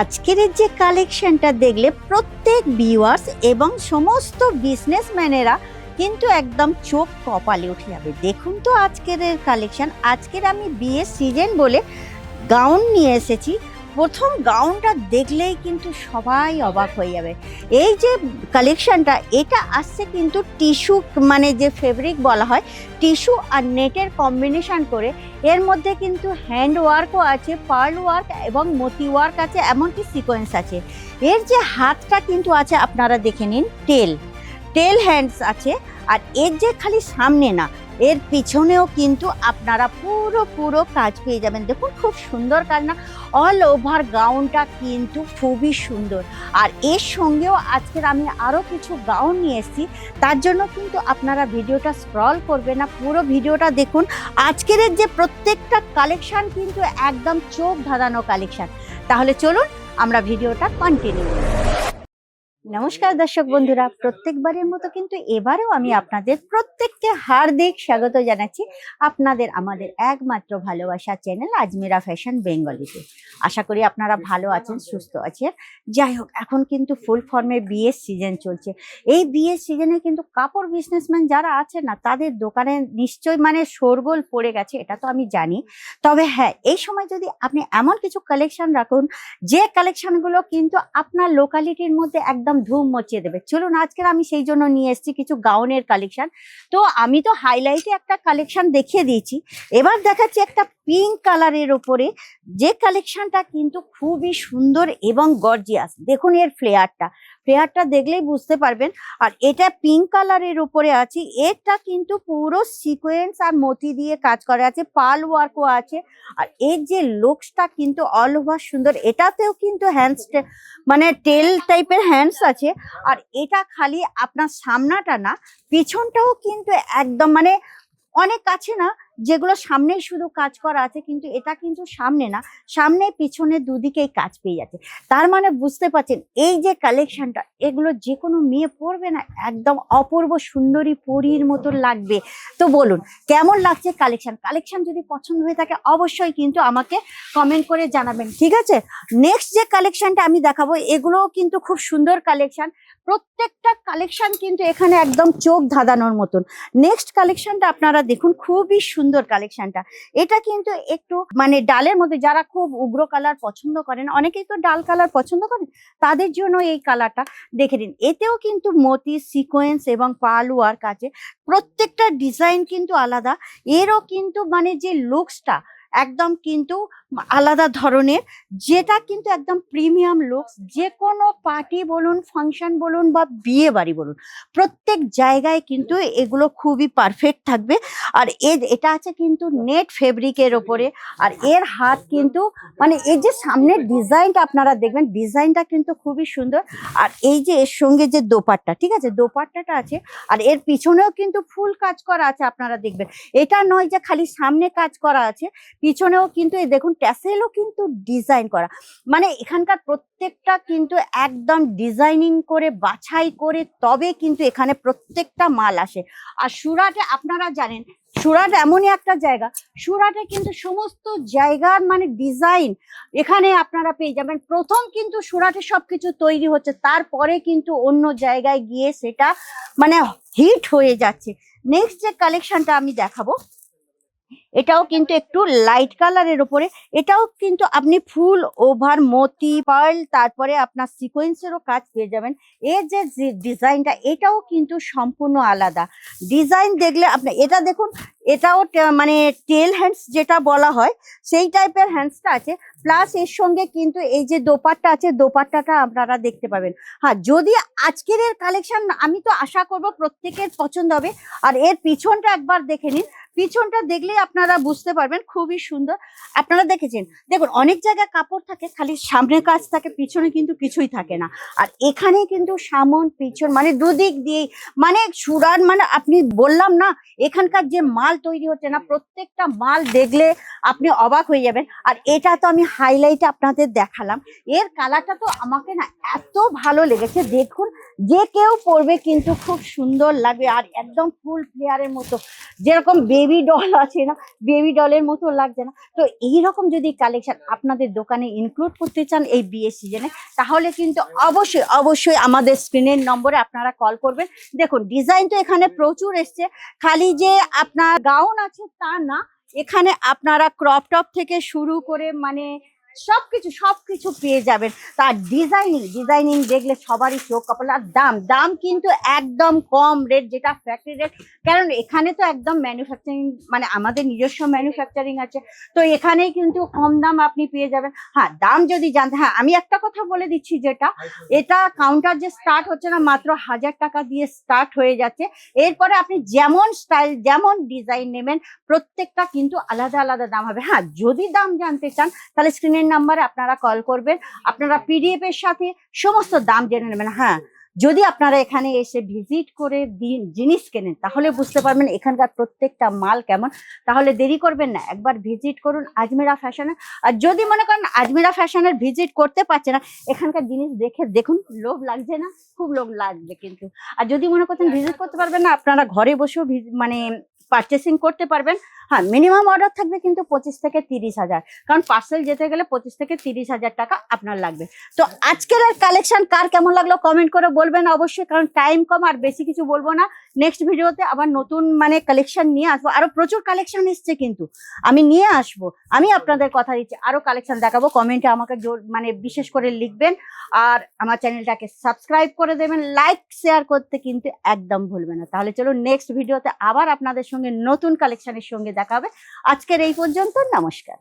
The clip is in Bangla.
আজকের যে কালেকশনটা দেখলে প্রত্যেক ভিউয়ার্স এবং সমস্ত বিজনেসম্যানেরা কিন্তু একদম চোখ কপালে উঠে যাবে। দেখুন তো আজকের কালেকশন আজকের আমি বিয়ের সিজন বলে গাউন নিয়ে এসেছি। প্রথম গাউনটা দেখলেই কিন্তু সবাই অবাক হয়ে যাবে। এই যে কালেকশনটা এটা আসছে কিন্তু টিস্যু মানে যে ফেব্রিক বলা হয় টিস্যু আর নেটের কম্বিনেশন করে। এর মধ্যে কিন্তু হ্যান্ড ওয়ার্কও আছে পার্ল ওয়ার্ক এবং মতি ওয়ার্ক আছে, এমনকি সিকোয়েন্স আছে। এর যে হাতটা কিন্তু আছে, আপনারা দেখে নিন টেল টেল হ্যান্ডস আছে, আর এর যে খালি সামনে না এর পিছনেও কিন্তু আপনারা পুরো পুরো কাজ পেয়ে যাবেন। দেখুন, খুব সুন্দর কাজ না অল ওভার গাউনটা কিন্তু খুবই সুন্দর। আর এর সঙ্গেও আজকের আমি আরও কিছু গাউন নিয়ে এসেছি। তার জন্য কিন্তু আপনারা ভিডিওটা স্ক্রল করবে না, পুরো ভিডিওটা দেখুন। আজকের যে প্রত্যেকটা কালেকশান কিন্তু একদম চোখ ধাঁধানো কালেকশান তাহলে চলুন, আমরা ভিডিওটা কন্টিনিউ নমস্কার দর্শক বন্ধুরা, প্রত্যেকবারের মতো কিন্তু এবারেও আমি আপনাদের প্রত্যেককে হার্দিক স্বাগত জানাচ্ছি আপনাদের আমাদের একমাত্র ভালোবাসা চ্যানেল আজমিরা ফ্যাশন বেঙ্গলিতে। আশা করি আপনারা ভালো আছেন, সুস্থ আছেন। যাই হোক, এখন কিন্তু ফুল ফর্মে বিয়ের সিজন চলছে। এই বিয়ের সিজনে কিন্তু কাপড় বিজনেসম্যান যারা আছে না, তাদের দোকানে নিশ্চয়ই মানে শোরগোল পড়ে গেছে, এটা তো আমি জানি। তবে হ্যাঁ এই সময় যদি আপনি এমন কিছু কালেকশন রাখুন, যে কালেকশনগুলো কিন্তু আপনার লোকালিটির মধ্যে একদম ধুম মচিয়ে দেবে। চলুন, আজকের আমি সেই জন্য নিয়ে এসেছি কিছু গাউনের কালেকশন তো আমি তো হাইলাইটে একটা কালেকশন দেখিয়ে দিয়েছি। এবার দেখাচ্ছি একটা পিঙ্ক কালারের ওপরে যে কালেকশনটা কিন্তু খুবই সুন্দর এবং গর্জিয়াস দেখুন এর ফ্লেয়ারটা ফ্লেয়ারটা দেখলেই বুঝতে পারবেন। আর এটা পিঙ্ক কালারের উপরে আছে। এটা কিন্তু পুরো সিকোয়েন্স আর মতি দিয়ে কাজ করা আছে, পাল ওয়ার্কও আছে। আর এর যে লুকসটা কিন্তু অল ওভার সুন্দর। এটাতেও কিন্তু হ্যান্ডস মানে টেল টাইপের হ্যান্ডস আছে। আর এটা খালি আপনার সামনাটা না, পিছনটাও কিন্তু একদম মানে অনেক কাছে না যেগুলো সামনেই শুধু কাজ করা আছে, কিন্তু এটা কিন্তু সামনে না। সামনে পিছনে দুদিকেই কাজ পেয়ে যাচ্ছে। তার মানে বুঝতে পারছেন, এই যে কালেকশনটা এগুলো যে কোনো মেয়ে পরবে না, একদম অপূর্ব সুন্দরী পরীর মতো লাগবে। তো বলুন, কেমন লাগছে কালেকশন কালেকশন যদি পছন্দ হয়ে থাকে, অবশ্যই কিন্তু আমাকে কমেন্ট করে জানাবেন, ঠিক আছে? নেক্সট যে কালেকশনটা আমি দেখাবো, এগুলোও কিন্তু খুব সুন্দর কালেকশন প্রত্যেকটা কালেকশন কিন্তু এখানে একদম চোখ ধাঁধানোর মতন। নেক্সট কালেকশনটা আপনারা দেখুন, খুবই সুন্দর কালেকশনটা এটা কিন্তু একটু মানে ডালের মধ্যে যারা খুব উগ্র কালার পছন্দ করেন, অনেকেই তো ডাল কালার পছন্দ করেন, তাদের জন্য এই কালারটা দেখে নিন। এতেও কিন্তু মতি সিকোয়েন্স এবং পাল ওয়ার্ক আছে প্রত্যেকটা ডিজাইন কিন্তু আলাদা। এরও কিন্তু মানে যে লুকসটা একদম কিন্তু আলাদা ধরনের, যেটা কিন্তু একদম প্রিমিয়াম লুকস যে কোনো পার্টি বলুন ফাংশন বলুন বা বিয়ে বাড়ি বলুন, প্রত্যেক জায়গায় কিন্তু এগুলো খুবই পারফেক্ট থাকবে। আর এর, এটা আছে কিন্তু নেট ফেব্রিকের ওপরে, আর এর হাত কিন্তু মানে এই যে সামনের ডিজাইনটা আপনারা দেখবেন ডিজাইনটা কিন্তু খুবই সুন্দর। আর এই যে এর সঙ্গে যে দোপাট্টা, ঠিক আছে? দোপাট্টাটা আছে, আর এর পিছনেও কিন্তু ফুল কাজ করা আছে, আপনারা দেখবেন। এটা নয় যে খালি সামনে কাজ করা আছে, পিছনেও কিন্তু এই দেখুন ট্যাসেলও কিন্তু ডিজাইন করা। মানে এখানকার প্রত্যেকটা কিন্তু একদম ডিজাইনিং করে, বাছাই করে, তবে কিন্তু এখানে প্রত্যেকটা মাল আসে। আর সুরাটে আপনারা জানেন, সুরাট এমনই একটা জায়গা, সুরাটে কিন্তু সমস্ত জায়গার মানে ডিজাইন এখানে আপনারা পেয়ে যাবেন। প্রথম কিন্তু সুরাটে সবকিছু তৈরি হচ্ছে, তারপরে কিন্তু অন্য জায়গায় গিয়ে সেটা মানে হিট হয়ে যাচ্ছে। নেক্সট যে কালেকশনটা আমি দেখাবো এটাও কিন্তু একটু লাইট কালারের ওপরে এটাও কিন্তু আপনি ফুল, ওভার, মতি পার্ল তারপরে আপনার সিকোয়েন্সেরও কাজ পেয়ে যাবেন। এর যে ডিজাইনটা এটাও কিন্তু সম্পূর্ণ আলাদা। ডিজাইন দেখলে আপনি, এটা দেখুন, এটাও মানে টেল হ্যান্ডস যেটা বলা হয়, সেই টাইপের হ্যান্ডসটা আছে। প্লাস এর সঙ্গে কিন্তু এই যে দোপাট্টা আছে, দোপাট্টাটা আপনারা দেখতে পাবেন। হ্যাঁ যদি আজকের এর কালেকশন আমি তো আশা করব প্রত্যেকের পছন্দ হবে। আর এর পিছনটা একবার দেখে নিন। পিছনটা দেখলেই আপনারা বুঝতে পারবেন, খুবই সুন্দর। আপনারা দেখেছেন? দেখুন, অনেক জায়গায় কাপড় থাকে, খালি সামনে কাজ থাকে, পিছনে কিন্তু কিছুই থাকে না। আর এখানে কিন্তু সামন, পিছন মানে দুদিক দিয়ে মানে সুরার মানে আপনি বললাম না, এখানকার যে মাল তৈরি হচ্ছে না, প্রত্যেকটা মাল দেখলে আপনি অবাক হয়ে যাবেন। আর এটা তো আমি হাইলাইটে আপনাদের দেখালাম। এর কালারটা তো আমাকে না এত ভালো লেগেছে। দেখুন, যে কেউ পরবে কিন্তু খুব সুন্দর লাগবে। আর একদম ফুল ফ্লেয়ারের মতো। যেরকম বেবি ডল আছে না বেবি ডলের মতো লাগছে না। তো এই রকম যদি কালেকশন আপনাদের দোকানে ইনক্লুড করতে চান এই বিয়ে সিজনে তাহলে কিন্তু অবশ্যই অবশ্যই আমাদের স্ক্রিনের নম্বরে আপনারা কল করবেন। দেখুন ডিজাইন তো এখানে প্রচুর এসছে। খালি যে আপনার গাউন আছে তা না এখানে আপনারা ক্রপটপ থেকে শুরু করে মানে সবকিছু সবকিছু পেয়ে যাবেন। তার ডিজাইনিং ডিজাইনিং দেখলে সবারই চোখ কপাল আর দাম দাম কিন্তু একদম কম রেট যেটা ফ্যাক্টরি রেট কারণ এখানে তো একদম ম্যানুফ্যাকচারিং মানে আমাদের নিজস্ব ম্যানুফ্যাকচারিং আছে। তো এখানেই কিন্তু কম দাম আপনি পেয়ে যাবেন। হ্যাঁ দাম যদি জানতে হ্যাঁ আমি একটা কথা বলে দিচ্ছি যেটা। এটা কাউন্টার যে স্টার্ট হচ্ছে না, মাত্র হাজার টাকা দিয়ে স্টার্ট হয়ে যাচ্ছে। এরপরে আপনি যেমন স্টাইল যেমন ডিজাইন নেবেন, প্রত্যেকটা কিন্তু আলাদা আলাদা দাম হবে। হ্যাঁ যদি দাম জানতে চান, তাহলে স্ক্রিনের নাম্বারে আপনারা কল করবেন। আপনারা পিডিএফ এর সাথে সমস্ত দাম জেনে নেবেন। হ্যাঁ যদি আপনারা এখানে এসে ভিজিট করে দিন জিনিস কেনেন তাহলে বুঝতে পারবেন এখানকার প্রত্যেকটা মাল কেমন। তাহলে দেরি করবেন না একবার ভিজিট করুন আজমেরা ফ্যাশনে আর যদি মনে করেন আজমেরা ফ্যাশনের ভিজিট করতে পারছে না এখানকার জিনিস দেখে দেখুন লোভ লাগছে না? খুব লোভ লাগবে কিন্তু। আর যদি মনে করছেন ভিজিট করতে পারবেন না আপনারা ঘরে বসেও ভিজ- মানে পারচেসিং করতে পারবেন। হ্যাঁ মিনিমাম অর্ডার থাকবে কিন্তু পঁচিশ থেকে তিরিশ হাজার। কারণ পার্সেল যেতে গেলে পঁচিশ থেকে তিরিশ হাজার টাকা আপনার লাগবে। তো আজকের আর কালেকশন কার কেমন লাগল কমেন্ট করে বলবেন অবশ্যই, কারণ টাইম কম আর বেশি কিছু বলব না। নেক্সট ভিডিওতে আবার নতুন মানে কালেকশন নিয়ে আসব। আরও প্রচুর কালেকশন এসছে কিন্তু। আমি নিয়ে আসব। আমি আপনাদের কথা দিচ্ছি। আরও কালেকশন দেখাবো। কমেন্টে আমাকে জোর- মানে বিশেষ করে লিখবেন। আর আমার চ্যানেলটাকে সাবস্ক্রাইব করে দেবেন। লাইক শেয়ার করতে কিন্তু একদম ভুলবে না। তাহলে চলো নেক্সট ভিডিওতে আবার আপনাদের সঙ্গে নতুন কালেকশনের সঙ্গে দেখা হবে। আজকের এই পর্যন্ত নমস্কার।